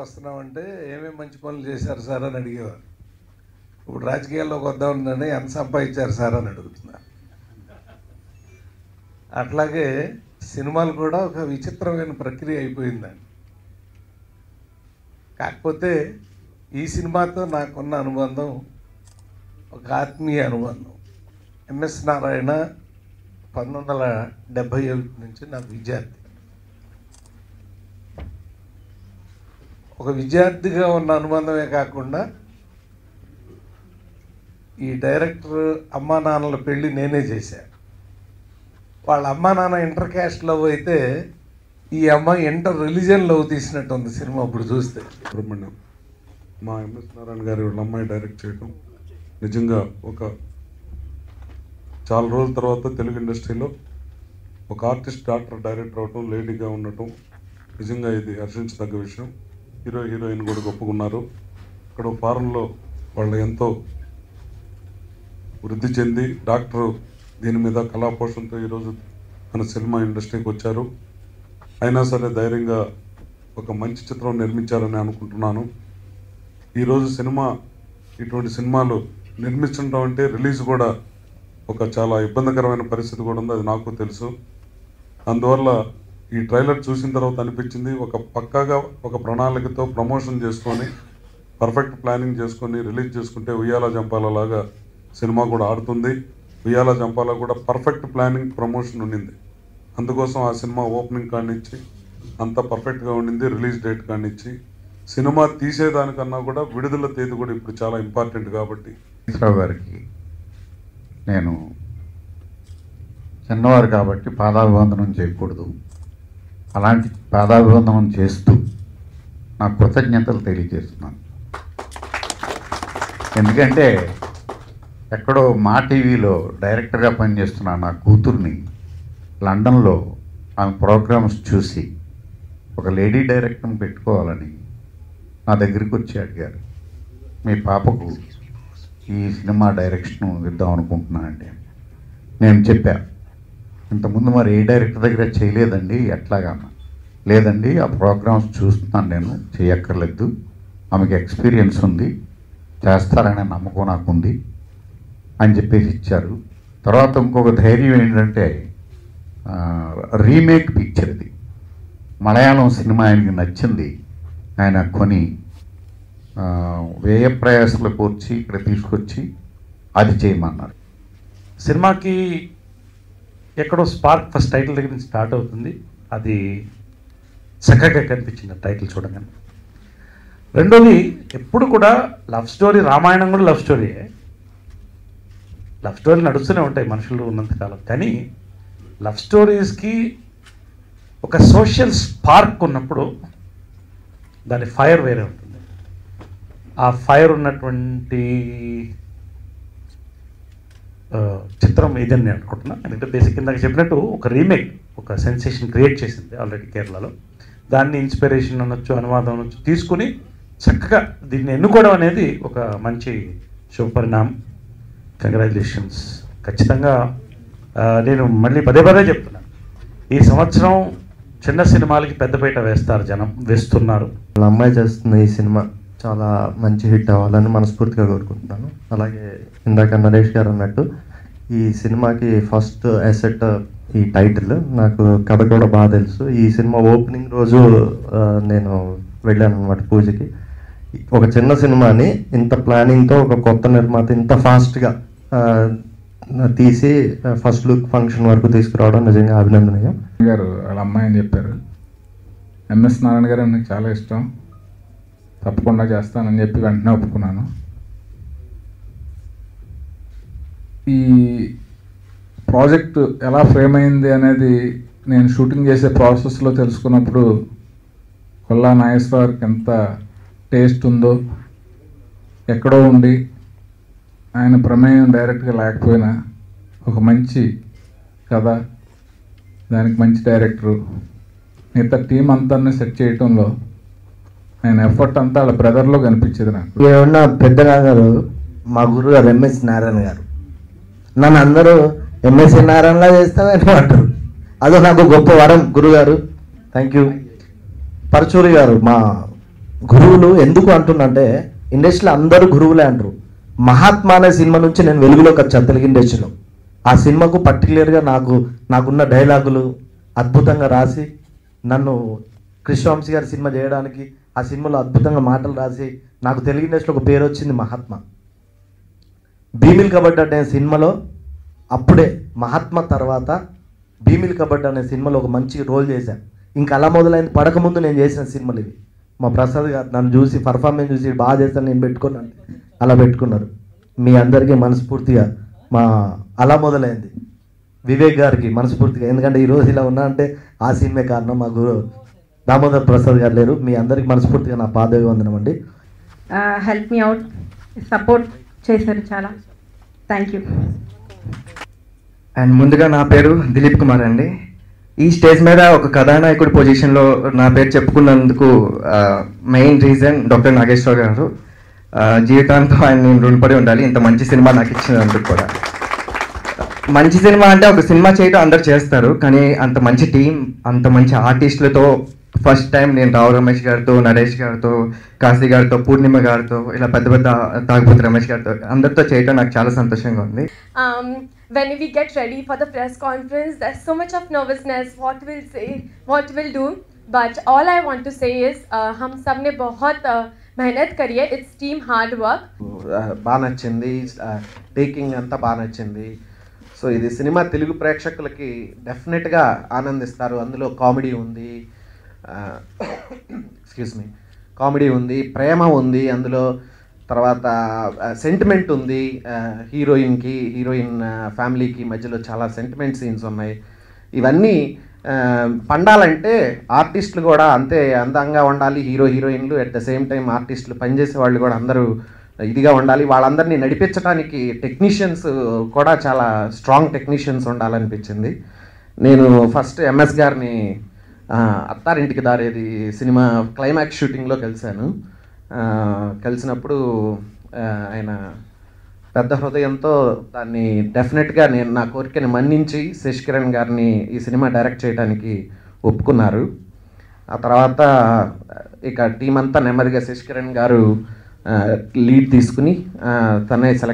వస్తున్నామంటే ఏమేమి మంచి పనులు చేశారు సార్ అని అడిగేవారు. ఇప్పుడు రాజకీయాల్లోకి వద్దామని ఎంత సంపాదించారు సార్ అని అడుగుతున్నారు అట్లాగే సినిమాలు కూడా ఒక విచిత్రమైన ప్రక్రియ అయిపోయిందండి. కాకపోతే ఈ సినిమాతో నాకున్న అనుబంధం ఒక ఆత్మీయ అనుబంధం. ఎంఎస్ నారాయణ పంతొమ్మిది వందల డెబ్భై ఒకటి నుంచి నాకు విద్యార్థి. ఒక విద్యార్థిగా ఉన్న అనుబంధమే కాకుండా ఈ డైరెక్టర్ అమ్మా నాన్నల పెళ్ళి నేనే చేశాను వాళ్ళ అమ్మా నాన్న ఇంటర్ క్యాస్ట్ లవ్ అయితే ఈ అమ్మాయి ఇంటర్ రిలీజియన్ లవ్ తీసినట్టు ఉంది సినిమా ఇప్పుడు చూస్తే. సుబ్రహ్మణ్యం మా ఎంఎస్ నారాయణ గారి వాళ్ళ అమ్మాయి డైరెక్ట్ చేయడం నిజంగా ఒక చాలా రోజుల తర్వాత తెలుగు ఇండస్ట్రీలో ఒక ఆర్టిస్ట్ డాక్టర్ డైరెక్టర్ అవటం లేడీగా ఉండటం నిజంగా ఇది హర్షించదగ్గ విషయం. హీరో హీరోయిన్ కూడా గొప్పకున్నారు ఇక్కడ ఫారెన్లో వాళ్ళు ఎంతో వృద్ధి చెంది డాక్టర్ దీని మీద కళాపోషణతో ఈరోజు మన సినిమా ఇండస్ట్రీకి వచ్చారు. అయినా సరే ధైర్యంగా ఒక మంచి చిత్రం నిర్మించాలని అనుకుంటున్నాను. ఈరోజు సినిమా ఇటువంటి సినిమాలు నిర్మించడం అంటే రిలీజ్ కూడా ఒక చాలా ఇబ్బందికరమైన పరిస్థితి కూడా ఉంది అది నాకు తెలుసు. అందువల్ల ఈ ట్రైలర్ చూసిన తర్వాత అనిపించింది ఒక పక్కాగా ఒక ప్రణాళికతో ప్రమోషన్ చేసుకొని పర్ఫెక్ట్ ప్లానింగ్ చేసుకొని రిలీజ్ చేసుకుంటే ఉయ్యాల జంపాలలాగా సినిమా కూడా ఆడుతుంది. ఉయ్యాల జంపాల కూడా పర్ఫెక్ట్ ప్లానింగ్ ప్రమోషన్ ఉండింది. అందుకోసం ఆ సినిమా ఓపెనింగ్ కానిచ్చి అంత పర్ఫెక్ట్గా ఉండింది రిలీజ్ డేట్ కానిచ్చి సినిమా తీసేదానికన్నా కూడా విడుదల తేదీ కూడా ఇప్పుడు చాలా ఇంపార్టెంట్ కాబట్టి. గారికి నేను చిన్నవారు కాబట్టి పాదాభివందనం చేయకూడదు. అలాంటి పాదాభివందనం చేస్తూ నా కృతజ్ఞతలు తెలియజేస్తున్నాను. ఎందుకంటే ఎక్కడో మా టీవీలో డైరెక్టర్గా పనిచేస్తున్న నా కూతుర్ని లండన్లో ఆమె ప్రోగ్రామ్స్ చూసి ఒక లేడీ డైరెక్టర్ని పెట్టుకోవాలని నా దగ్గరికి వచ్చి అడిగారు. మీ పాపకు ఈ సినిమా డైరెక్షన్ ఇద్దాం అనుకుంటున్నానండి నేను చెప్పా. ఇంతకుముందు మరి ఏ డైరెక్టర్ దగ్గర చేయలేదండి? ఎట్లాగా? లేదండి ఆ ప్రోగ్రామ్స్ చూస్తున్నాను నేను. చేయక్కర్లేదు. ఆమెకి ఎక్స్పీరియన్స్ ఉంది. చేస్తారనే నమ్మకం నాకు ఉంది అని చెప్పేసి ఇచ్చారు. తర్వాత ఇంకొక ధైర్యం ఏంటంటే రీమేక్ పిక్చర్ ఇది మలయాళం సినిమా ఆయనకి నచ్చింది. ఆయన కొని వ్యయ ప్రయాసాలు కూర్చి ఇక్కడ తీసుకొచ్చి అది చేయమన్నారు. సినిమాకి ఎక్కడో స్పార్క్ ఫస్ట్ టైటిల్ దగ్గర నుంచి స్టార్ట్ అవుతుంది. అది చక్కగా కనిపించింది టైటిల్ చూడగానే. రెండోది ఎప్పుడు కూడా లవ్ స్టోరీ రామాయణం కూడా లవ్ స్టోరీయే లవ్ స్టోరీలు నడుస్తూనే ఉంటాయి మనుషులు ఉన్నంతకాలం కానీ లవ్ స్టోరీస్కి ఒక సోషల్ స్పార్క్ ఉన్నప్పుడు దాని ఫైర్ వేరే ఉంటుంది. ఆ ఫైర్ ఉన్నటువంటి చిత్రం ఇదని నేను అనుకుంటున్నాను ఎందుకంటే బేసిక్ ఇందాక చెప్పినట్టు ఒక రీమేక్ ఒక సెన్సేషన్ క్రియేట్ చేసింది ఆల్రెడీ కేరళలో. దాన్ని ఇన్స్పిరేషన్ అనొచ్చు అనువాదం అనొచ్చు తీసుకుని చక్కగా దీన్ని ఎన్నుకోవడం అనేది ఒక మంచి శుభపరిణామం. కంగ్రాచులేషన్స్ ఖచ్చితంగా నేను మళ్ళీ పదే పదే చెప్తున్నాను. ఈ సంవత్సరం చిన్న సినిమాలకి పెద్దపీట వేస్తారు జనం వేస్తున్నారు. అమ్మాయి చేస్తుంది ఈ సినిమా చాలా మంచి హిట్ అవ్వాలని మనస్ఫూర్తిగా కోరుకుంటున్నాను. అలాగే ఇందాక నరేష్ గారు అన్నట్టు ఈ సినిమాకి ఫస్ట్ అసెట్ ఈ టైటిల్ నాకు కథ కూడా బాగా తెలుసు. ఈ సినిమా ఓపెనింగ్ రోజు నేను వెళ్ళాను అనమాట పూజకి. ఒక చిన్న సినిమాని ఇంత ప్లానింగ్తో ఒక కొత్త నిర్మాత ఇంత ఫాస్ట్గా తీసి ఫస్ట్ లుక్ ఫంక్షన్ వరకు తీసుకురావడం నిజంగా అభినందనీయం. గారు వాళ్ళ అమ్మాయి అని చెప్పారు. ఎంఎస్ నారాయణ గారు నాకు చాలా ఇష్టం. తప్పకుండా చేస్తానని చెప్పి వెంటనే ఒప్పుకున్నాను. ఈ ప్రాజెక్ట్ ఎలా ఫ్రేమ్ అయింది అనేది నేను షూటింగ్ చేసే ప్రాసెస్లో తెలుసుకున్నప్పుడు కొల్లా నాగేశ్వర ఎంత టేస్ట్ ఉందో ఎక్కడో ఉండి ఆయన ప్రమేయం డైరెక్ట్గా లేకపోయినా ఒక మంచి కథ దానికి మంచి డైరెక్టరు మిగతా టీం అంతా సెట్ చేయటంలో నేను ఎఫర్ట్ అంతా వాళ్ళ బ్రదర్లో కనిపించేది నాకు. ఉన్న పెద్ద గారు మా గురువు గారు ఎంఎస్ నారాయణ గారు. నన్ను అందరూ ఎంఎస్సి నారాయణలా చేస్తామని అంటారు. అదో నాకు గొప్ప వరం గురుగారు థ్యాంక్ యూ పరచూరి గారు మా గురువులు ఎందుకు అంటున్నంటే ఇండస్ట్రీలో అందరూ గురువులే అంటారు. మహాత్మా అనే సినిమా నుంచి నేను వెలుగులోకి వచ్చాను తెలుగు ఇండస్ట్రీలో. ఆ సినిమాకు పర్టికులర్గా నాకు నాకున్న డైలాగులు అద్భుతంగా రాసి నన్ను కృష్ణవంశీ గారి సినిమా చేయడానికి ఆ సినిమాలో అద్భుతంగా మాటలు రాసి నాకు తెలుగు ఇండస్ట్రీలో ఒక పేరు వచ్చింది మహాత్మ. భీమిల్ కబడ్డీ అనే సినిమాలో అప్పుడే మహాత్మ తర్వాత భీమిల్ కబడ్డీ అనే సినిమాలో ఒక మంచి రోల్ చేశాను ఇంకా అలా మొదలైంది. పడకముందు నేను చేసిన సినిమాలు ఇవి. మా ప్రసాద్ గారు నన్ను చూసి పర్ఫార్మెన్స్ చూసి బాగా చేస్తాను నేను పెట్టుకున్నాను అలా పెట్టుకున్నారు. మీ అందరికీ మనస్ఫూర్తిగా మా అలా మొదలైంది. వివేక్ గారికి మనస్ఫూర్తిగా. ఎందుకంటే ఈ రోజు ఇలా ఉన్నా అంటే ఆ సినిమే కారణం మా గురు దామోదర్ ప్రసాద్ గారు లేరు. మీ అందరికి మనస్ఫూర్తిగా నా పాదవందనం అండి. హెల్ప్ మీ అవుట్ సపోర్ట్ చేశారు చాలా. థ్యాంక్ యూ అండ్ ముందుగా నా పేరు దిలీప్ కుమార్ అండి. ఈ స్టేజ్ మీద ఒక కథానాయకుడి పొజిషన్లో నా పేరు చెప్పుకున్నందుకు మెయిన్ రీజన్ డాక్టర్ నాగేశ్వర గారు. జీవితాంతం ఆయన నేను రుణపడి ఉండాలి. ఇంత మంచి సినిమా నాకు ఇచ్చినందుకు కూడా. మంచి సినిమా అంటే ఒక సినిమా చేయడం అందరు చేస్తారు. కానీ అంత మంచి టీం అంత మంచి ఆర్టిస్టులతో ఫస్ట్ టైం నేను రావు రమేష్ గారితో నరేష్ గారితో కాశీ గారితో పూర్ణిమ గారితో ఇలా పెద్ద పెద్ద తాగుబోతు రమేష్ గారితో అందరితో చేయడం నాకు చాలా సంతోషంగా ఉంది um, when we get ready for the press conference, there's so much of nervousness. What we'll say, what we'll do. But all I want to say is, uh, हम सब ने बहुत uh, मेहनत करी है. It's team hard work. బాగా నచ్చింది taking అంతా బాగా నచ్చింది సో ఇది సినిమా తెలుగు ప్రేక్షకులకి డెఫినెట్గా ఆనందిస్తారు అందులో కామెడీ ఉంది ఎక్స్క్యూజ్ మీ కామెడీ ఉంది ప్రేమ ఉంది అందులో తర్వాత సెంటిమెంట్ ఉంది. హీరోయిన్కి హీరోయిన్ ఫ్యామిలీకి మధ్యలో చాలా సెంటిమెంట్ సీన్స్ ఉన్నాయి. ఇవన్నీ పండాలంటే ఆర్టిస్టులు కూడా అంతే అందంగా ఉండాలి హీరో హీరోయిన్లు అట్ ద సేమ్ టైం ఆర్టిస్టులు పనిచేసే వాళ్ళు కూడా అందరూ ఇదిగా ఉండాలి. వాళ్ళందరినీ నడిపించడానికి టెక్నీషియన్స్ కూడా చాలా స్ట్రాంగ్ టెక్నీషియన్స్ ఉండాలనిపించింది. నేను ఫస్ట్ ఎంఎస్ గారిని అత్తారింటికి దారేది సినిమా క్లైమాక్స్ షూటింగ్లో కలిశాను. కలిసినప్పుడు ఆయన పెద్ద హృదయంతో దాన్ని డెఫినెట్గా నేను నా కోరికని మన్నించి శశికిరణ్ గారిని ఈ సినిమా డైరెక్ట్ చేయడానికి ఒప్పుకున్నారు. ఆ తర్వాత ఇక టీం అంతా నెమ్మదిగా శశికిరణ్ గారు లీడ్ తీసుకుని తనే సెలెక్ట్